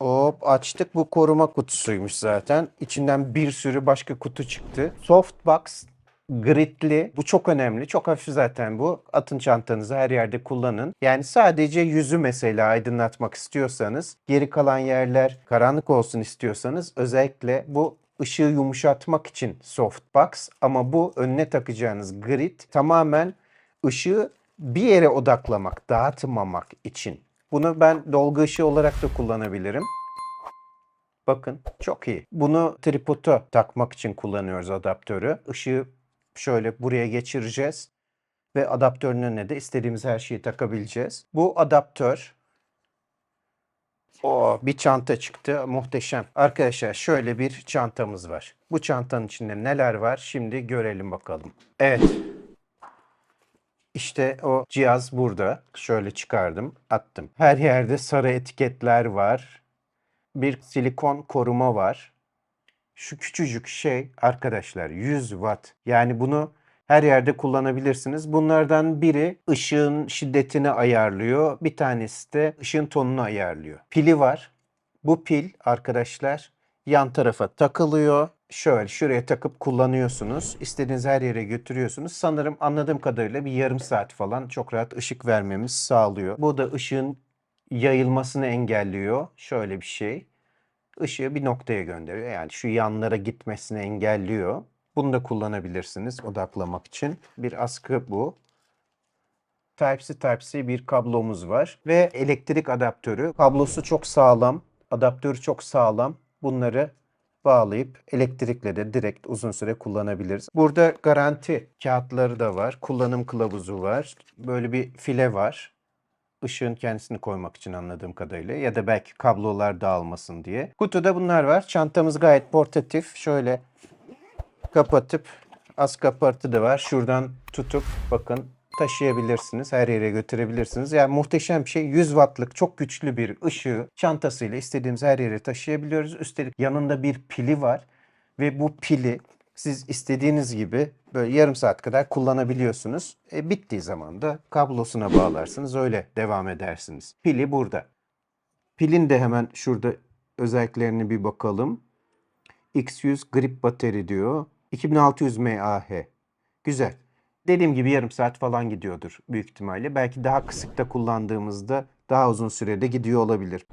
Hop açtık. Bu koruma kutusuymuş zaten. İçinden bir sürü başka kutu çıktı. Softbox gridli. Bu çok önemli. Çok hafif zaten bu. Atın çantanızı her yerde kullanın. Yani sadece yüzü mesela aydınlatmak istiyorsanız, geri kalan yerler karanlık olsun istiyorsanız özellikle bu ışığı yumuşatmak için softbox ama bu önüne takacağınız grid tamamen ışığı bir yere odaklamak, dağıtmamak için. Bunu ben dolgu ışığı olarak da kullanabilirim. Bakın çok iyi. Bunu tripoda takmak için kullanıyoruz adaptörü. Işığı şöyle buraya geçireceğiz ve adaptörün önüne de istediğimiz her şeyi takabileceğiz. Bu adaptör o bir çanta çıktı. Muhteşem. Arkadaşlar şöyle bir çantamız var. Bu çantanın içinde neler var? Şimdi görelim bakalım. Evet. İşte o cihaz burada. Şöyle çıkardım, attım. Her yerde sarı etiketler var. Bir silikon koruma var. Şu küçücük şey arkadaşlar 100 watt. Yani bunu her yerde kullanabilirsiniz. Bunlardan biri ışığın şiddetini ayarlıyor. Bir tanesi de ışığın tonunu ayarlıyor. Pili var. Bu pil arkadaşlar yan tarafa takılıyor. Şöyle şuraya takıp kullanıyorsunuz. İstediğiniz her yere götürüyorsunuz. Sanırım anladığım kadarıyla bir yarım saat falan çok rahat ışık vermemiz sağlıyor. Bu da ışığın yayılmasını engelliyor. Şöyle bir şey. Işığı bir noktaya gönderiyor. Yani şu yanlara gitmesini engelliyor. Bunu da kullanabilirsiniz odaklamak için. Bir askı bu. Type-C Type-C bir kablomuz var ve elektrik adaptörü. Kablosu çok sağlam, adaptörü çok sağlam. Bunları bağlayıp elektrikle de direkt uzun süre kullanabiliriz. Burada garanti kağıtları da var. Kullanım kılavuzu var. Böyle bir file var. Işığın kendisini koymak için anladığım kadarıyla ya da belki kablolar dağılmasın diye. Kutuda bunlar var. Çantamız gayet portatif. Şöyle kapatıp askı aparatı da var. Şuradan tutup bakın taşıyabilirsiniz. Her yere götürebilirsiniz. Yani muhteşem bir şey. 100 wattlık çok güçlü bir ışığı çantasıyla istediğimiz her yere taşıyabiliyoruz. Üstelik yanında bir pili var ve bu pili siz istediğiniz gibi böyle yarım saat kadar kullanabiliyorsunuz. E, bittiği zaman da kablosuna bağlarsınız. Öyle devam edersiniz. Pili burada. Pilin de hemen şurada özelliklerine bir bakalım. X100 grip bateri diyor. 2600 mAh. Güzel. Dediğim gibi yarım saat falan gidiyordur büyük ihtimalle. Belki daha kısıkta kullandığımızda daha uzun sürede gidiyor olabilir.